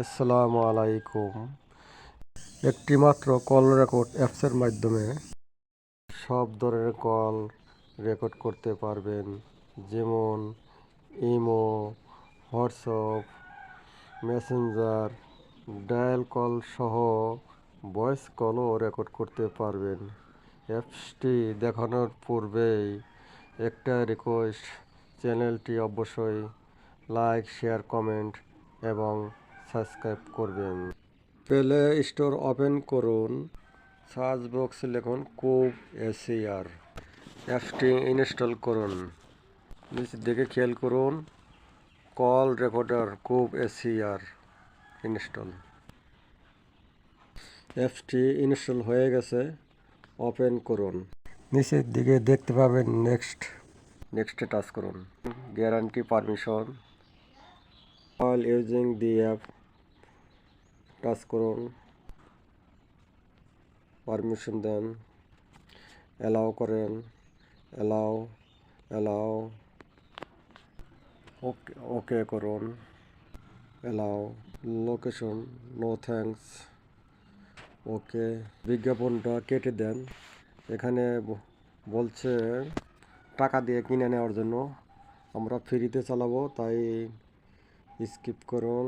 আসসালামু আলাইকুম। একটিমাত্র কল রেকর্ড অ্যাপসের মাধ্যমে সব ধরনের কল রেকর্ড করতে পারবেন। যেমন imo, WhatsApp, messenger, dial call সহ ভয়েস কলও রেকর্ড করতে পারবেন। অ্যাপসটি দেখানোর পূর্বেই একটা রিকোয়েস্ট চ্যানেলটি অবশ্যই লাইক শেয়ার কমেন্ট এবং সাবস্ক্রাইব করবেন। প্লে স্টোর ওপেন করুন। সার্চ বক্সে লিখুন কুব এসিআর অ্যাপসটি ইনস্টল করুন। নিচের দিকে খেয়াল করুন call recorder Cube ACR install অ্যাপসটি ইনস্টল হয়ে গেছে ওপেন করুন। নিচের দিকে দেখতে পাবেন নেক্সট নেক্সটে টাচ করুন। Guarantee permission all using the app touch করুন পারমিশন দেন অ্যালাউ করেন অ্যালাউ অ্যালাউ ওকে ওকে করুন allow location no thanks okay বিজ্ঞাপনটা কেটে দেন। এখানে বলছে, টাকা দিয়ে কিনে নেওয়ার জন্য। আমরা ফ্রিতে চালাবো, তাই স্কিপ করুন।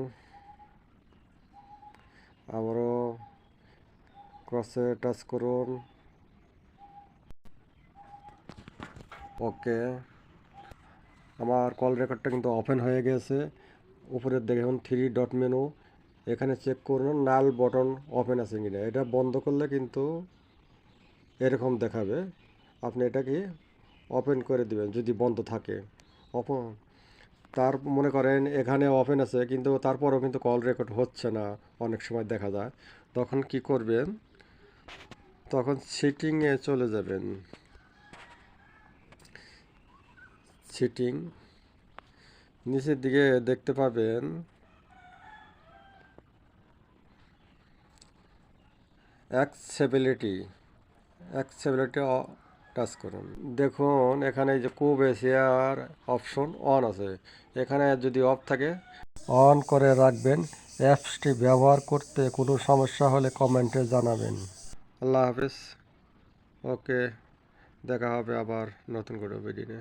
আবারও ক্রসে টাচ করুন। ওকে আমার কল রেকর্ডটা কিন্তু ওপেন হয়ে গেছে। উপরের দেখুন থ্রি ডট মেনু এখানে চেক করুন নাল বটন ওপেন আছে কিনা। এটা বন্ধ করলে কিন্তু এরকম দেখাবে। আপনি এটাকে ওপেন করে দিবেন যদি বন্ধ থাকে। ওপেন তার মনে করেন এখানে ওপেন আছে, কিন্তু তারপরেও কিন্তু কল রেকর্ড হচ্ছে না, অনেক সময় দেখা যায়। তখন কি করবেন? তখন সিটিংয়ে চলে যাবেন। সিটিং নিচের দিকে দেখতে পাবেন। অ্যাক্সেবিলিটি অ্যাক্সেবিলিটি টাচ করুন। দেখুন, এখানে যে কুব এশিয়ার অপশন অন আছে। এখানে যদি অফ থাকে, অন করে রাখবেন। অ্যাপসটি ব্যবহার করতে কোনো সমস্যা হলে কমেন্টে জানাবেন। আল্লাহ হাফিজ। ওকে, দেখা হবে আবার নতুন করে ভিডিও